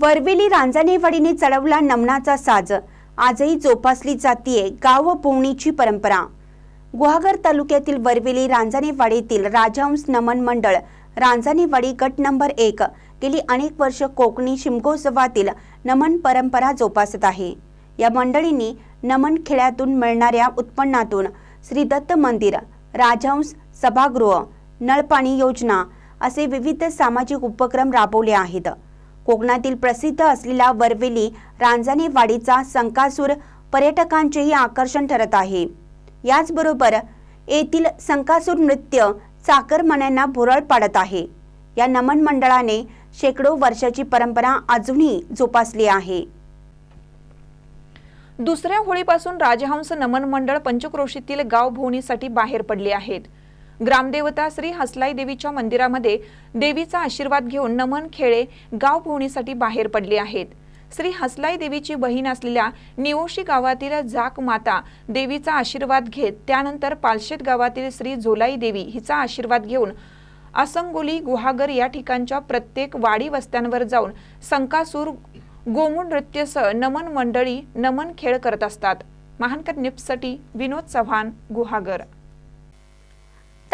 वरवेली रांजणेवाडीने चढवला नमनाचा साज. आजही जोपासली जातीये गाव पोवणीची परंपरा. गुहागर तालुक्यातील वरवेली रांजणेवाडीतील राजहंस नमन मंडळ रांजणेवाडी गट नंबर एक गेली अनेक वर्ष कोकणी शिमगोत्सवातील नमन परंपरा जोपासत आहे. या मंडळींनी नमन खेळातून मिळणाऱ्या उत्पन्नातून श्री दत्त मंदिर राजहंस सभागृह नळपाणी योजना असे विविध सामाजिक उपक्रम राबवले आहेत. कोकणातील प्रसिद्ध असलेला वरवेली रांजणेवाडीचा संकासूर पर्यटकांचेही आकर्षण ठरत आहे. याचबरोबर येथील संकासूर नृत्य चाकरमान्यांना भुरळ पाडत आहे. या नमन मंडळाने शेकडो वर्षाची परंपरा अजूनही जोपासली आहे. दुसऱ्या होळीपासून राजहंस नमन मंडळ पंचक्रोशीतील गाव भोवणीसाठी बाहेर पडले आहेत. ग्रामदेवता श्री हसलाई देवीच्या मंदिरामध्ये देवीचा आशीर्वाद घेऊन नमन खेळे गाव भोवणीसाठी बाहेर पडले आहेत. श्री हसलाई देवीची बहीण असलेल्या निवोशी गावातील झाक माता देवीचा आशीर्वाद घेत त्यानंतर पालशेत गावातील श्री झोलाई देवी हिचा आशीर्वाद घेऊन असंगोली गुहागर या ठिकाणच्या प्रत्येक वाडी वस्त्यांवर जाऊन संकासूर गोमू नृत्यसह नमन मंडळी नमन खेळ करत असतात. महानकर निप्ससाठी विनोद चव्हाण गुहागर.